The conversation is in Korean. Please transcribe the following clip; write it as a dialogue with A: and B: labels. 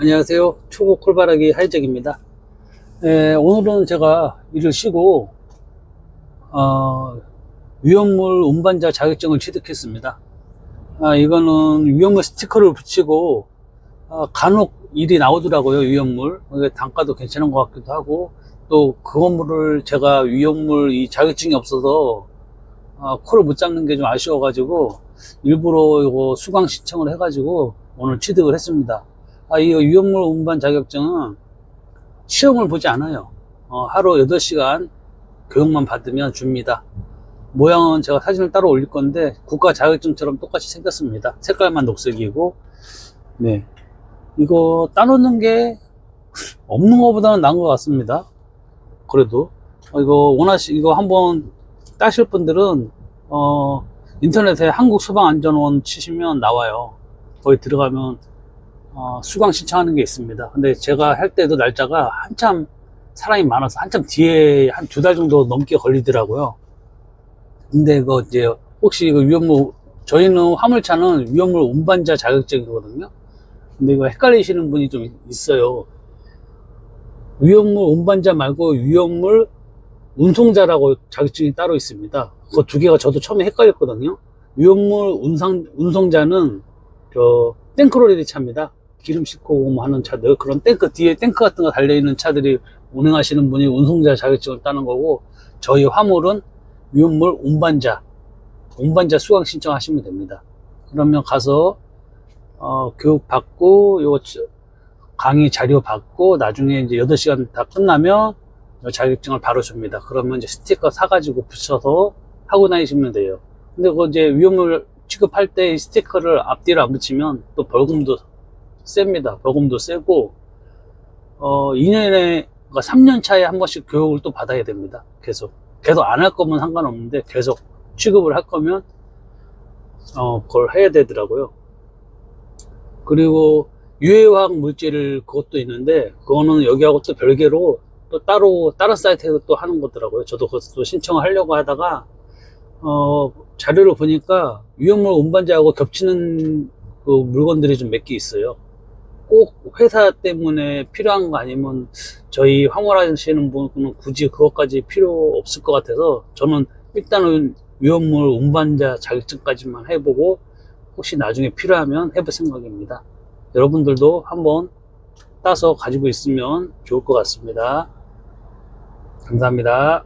A: 안녕하세요. 초보 콜바라기 하이잭입니다. 에, 오늘은 제가 일을 쉬고, 어, 위험물 운반자 자격증을 취득했습니다. 아, 이거는 위험물 스티커를 붙이고, 아, 간혹 일이 나오더라고요, 위험물. 단가도 괜찮은 것 같기도 하고, 또 그 건물을 제가 위험물 이 자격증이 없어서, 아, 코를 못 잡는 게 좀 아쉬워 가지고, 일부러 이거 수강 신청을 해 가지고, 오늘 취득을 했습니다. 아, 이 위험물 운반 자격증은 시험을 보지 않아요. 어, 하루 8시간 교육만 받으면 줍니다. 모양은 제가 사진을 따로 올릴 건데 국가 자격증처럼 똑같이 생겼습니다. 색깔만 녹색이고 네 이거 따놓는 게 없는 것보다는 나은 것 같습니다. 그래도 어, 이거 원하시 이거 한번 따실 분들은 어, 인터넷에 한국소방안전원 치시면 나와요. 거기 들어가면 어, 수강 신청하는 게 있습니다. 근데 제가 할 때도 날짜가 한참 사람이 많아서 한참 뒤에 한 두 달 정도 넘게 걸리더라고요. 근데 그 이제 혹시 그 위험물 저희는 화물차는 위험물 운반자 자격증이거든요. 근데 이거 헷갈리시는 분이 좀 있어요. 위험물 운반자 말고 위험물 운송자라고 자격증이 따로 있습니다. 그 두 개가 저도 처음에 헷갈렸거든요. 위험물 운상, 운송자는 저 탱크로리 차입니다. 기름 싣고 뭐 하는 차들 그런 탱크 뒤에 탱크 같은 거 달려 있는 차들이 운행하시는 분이 운송자 자격증을 따는 거고 저희 화물은 위험물 운반자 운반자 수강 신청하시면 됩니다. 그러면 가서 어, 교육 받고 요 강의 자료 받고 나중에 이제 8시간 다 끝나면 요 자격증을 바로 줍니다. 그러면 이제 스티커 사가지고 붙여서 하고 다니시면 돼요. 근데 그 이제 위험물 취급할 때이 스티커를 앞뒤로 안 붙이면 또 벌금도 셉니다. 벌금도 세고, 어, 2년에, 그러니까 3년 차에 한 번씩 교육을 또 받아야 됩니다. 계속. 계속 안 할 거면 상관없는데, 계속 취급을 할 거면, 어, 그걸 해야 되더라고요. 그리고 유해화학 물질 그것도 있는데, 그거는 여기하고 또 별개로 또 따로, 다른 사이트에서 또 하는 거더라고요. 저도 그것도 신청을 하려고 하다가, 어, 자료를 보니까 위험물 운반자하고 겹치는 그 물건들이 좀 몇 개 있어요. 꼭 회사 때문에 필요한 거 아니면 저희 황홀하시는 분은 굳이 그것까지 필요 없을 것 같아서 저는 일단은 위험물 운반자 자격증까지만 해보고 혹시 나중에 필요하면 해볼 생각입니다. 여러분들도 한번 따서 가지고 있으면 좋을 것 같습니다. 감사합니다.